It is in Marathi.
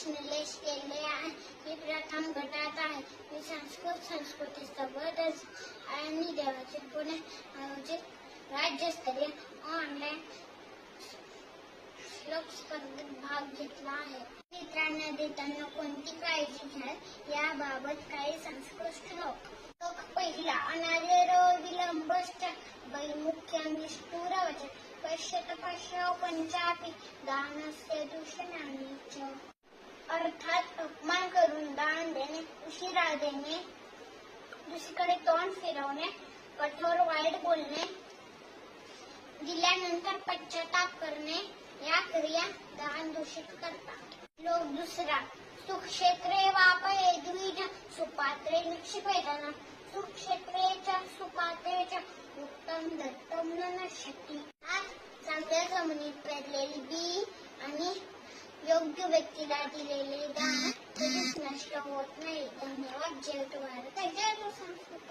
श्लेष केले आहे. ही प्रथम गटात आहे. मी संस्कृत संस्कृती सोबतच आणि देवाचे पुणे आयोजित राज्यस्तरीय ऑनलाईन श्लोक स्पर्धेत भाग घेतला आहे. मित्रांना देताना कोणती काळजी घ्या याबाबत काही संस्कृत श्लोक. श्लोक पहिला अनाजेरो विलंबश्च वैमुख्यम विष्णुरवच पश्यत पश्य पंचापि दानस्य दूषणानि अर्थात अपमान करून दान देणे उशिरा देणे दुसरीकडे तोंड फिरवणे कठोर वाईट बोलणे दिल्यानंतर पश्चाताप करणे या क्रिया दान दूषित करतात. लोक दुसरा सुक्षेत्रे वापये द्विज सुपात्रे निक्षिपेदना सुक्षेत्रेच्या सुपात्रेच्या उत्तम दत्तम न शक्ती आज चांगल्या जमिनीत पेरलेली बी आणि योग्य व्यक्तीला दिलेले दान कधीच नष्ट होत नाही. धन्यवाद जय भारत जय संस्कृत